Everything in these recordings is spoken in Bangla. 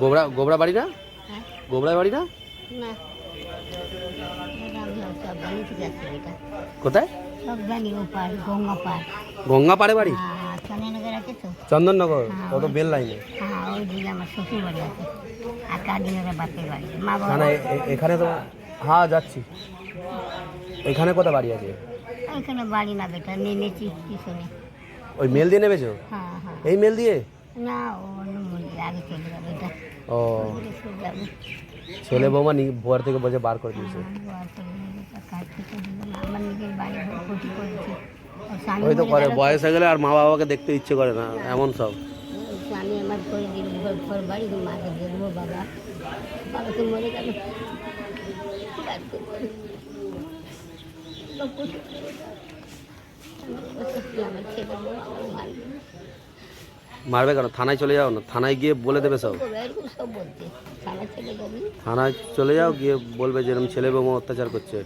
গোবরা গোবরা বাড়ি না হ্যাঁ। গোবরা বাড়ি না। কোথায়? গঙ্গা পাড়ে বাড়ি? হ্যাঁ চন্দননগর। হ্যাঁ, ওটা বেল লাইনে। হ্যাঁ না বাবা না এ- এ- এখানে তো হ্যাঁ যাচ্ছি। এখানে কোথায় বাড়ি আছে? এখানে বাড়ি না বেটা নেমেছি পিছনে। ওই মেল দিয়ে হ্যাঁ হ্যাঁ। এই মেল দিয়ে? না ও আগে চলে যাবে এটা ও। ছেলে বৌমা ভোর থেকে বসে বার করে দিয়েছে। ওই তো করে বয়স হয়ে গেলে আর মা বাবাকে দেখতে ইচ্ছে করে না এমন সব। স্বামী আমার করে ঘর বাড়ি মাকে দেখব বাবা। বাবা তো মরে গেল। ছেলে মারবে কেন? থানায় চলে যাও না। থানায় গিয়ে বলে দেবে সব। থানায় চলে যাও গিয়ে বলবে যে এরকম ছেলে বৌমা অত্যাচার করছে।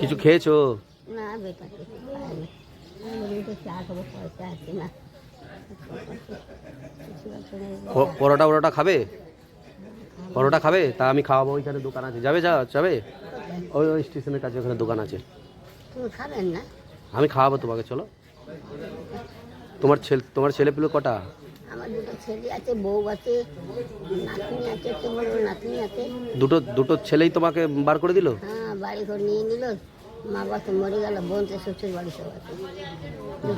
কিছু খেয়েছো? পরোটা পরোটা খাবে? পরোটা খাবে? তা আমি খাওয়াবো ওইখানে দোকান আছে। যাবে যা যাবে? ওই ওই স্টেশনের কাছে ওখানে দোকান আছে। খাবেন না? আমি খাওয়াবো তোমাকে চলো। তোমার ছেলে তোমার ছেলে পেলে কটা? আমার দুটো ছেলে আছে বউ আছে নাতনি আছে একটা বড় নাতনি আছে। দুটো দুটো ছেলেই তোমাকে বার করে দিল? হ্যাঁ বাড়ি ঘর নিয়ে নিল। মা বাবা তো মরে গেল বোন তো শ্বশুর বাড়ি সব আছে।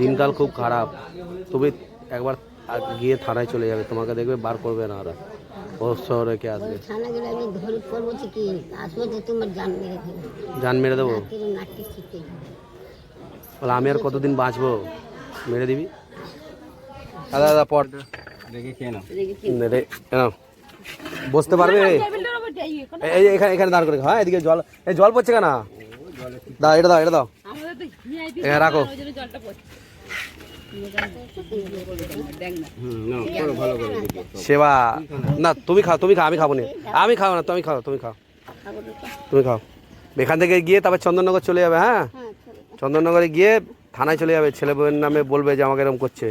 দিনকাল খুব খারাপ। তুমি একবার গিয়ে থানায় চলে যাবে তোমাকে দেখবে বার করবে না ওরা। ও শহরে কে আসবে? থানা গেলে আমি ধরে করব কি আসব তোমার জান মেরে দেবো। জান মেরে দেবো? কিরম নাটকে শিখে বলে আমি আর কতদিন বাঁচবো? মেরে দিবি? দাদা দাদা নে বসতে পারবে? এই এই এখানে এখানে দাঁড় করে খাও, হ্যাঁ এদিকে জল এই জল পড়ছে কেন? দাও এটা দাও এটা দাও। এখানে রাখো। সেবা না তুমি খাও তুমি খাও আমি খাব না। আমি খাও না তুমি খাও তুমি খাও খাব। তুমি খাও। এখান থেকে গিয়ে তারপর চন্দননগর চলে যাবে হ্যাঁ? হ্যাঁ। চন্দননগরে গিয়ে থানায় চলে যাবে। ছেলে বউয়ের নামে বলবে যে আমাকে এরকম করছে।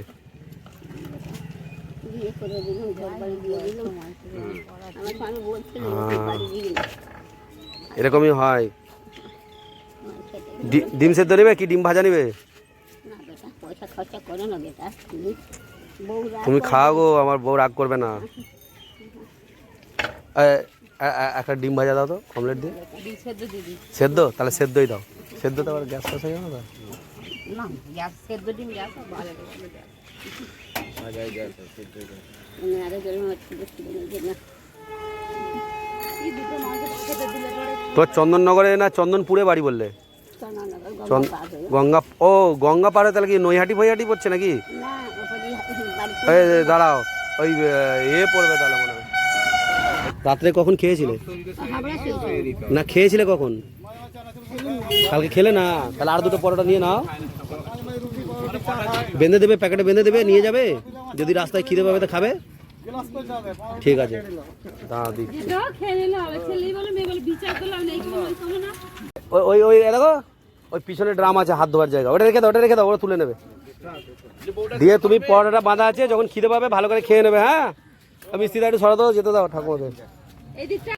হ্যাঁ। এরকমই হয়। ডিম সেদ্ধ নেবে কি? ডিম ভাজা নেবে? তুমি বউ রাগ তুমি করে। খাও গো আমার বউ রাগ করবে না। একটা ডিম ভাজা দাও তো কমপ্লেট দিয়ে। সেদ্ধ? তাহলে সেদ্ধই দাও। সেদ্ধ তো আবার গ্যাস ফ্যাস হয়ে যাবে না গ্যাস সেদ্ধ ডিম গ্যাস ভালো লাগে আমি আরও জন্য ছিল ছিল যে না তোর চন্দননগরে না চন্দনপুরে বাড়ি বললে? চন- গঙ্গা ও গঙ্গা পাড়ে তাহলে কি নৈহাটি ফৈহাটি পড়ছে নাকি? দাঁড়াও ওই এ পড়বে তাহলে মনে হয়। রাত্রে কখন খেয়েছিলে? না খেয়েছিলে কখন? কালকে খেলে না তাহলে আর দুটো পরোটা নিয়ে নাও। বেঁধে দেবে প্যাকেটে বেঁধে দেবে নিয়ে যাবে। যদি রাস্তায় খিদে পাবে তো খাবে। ঠিক আছে। ওই ওই দেখো ওই পিছনে ড্রাম আছে হাত ধোয়ার জায়গা। ওটা রেখে দাও ওটা রেখে দাও ওটা তুলে নেবে। দিয়ে তুমি পরোটাটা বাঁধা আছে যখন খিদে পাবে ভালো করে খেয়ে নেবে হ্যাঁ? মিস্ত্রিটা একটু সরা দাও যেতে দাও ঠাকুমাদের।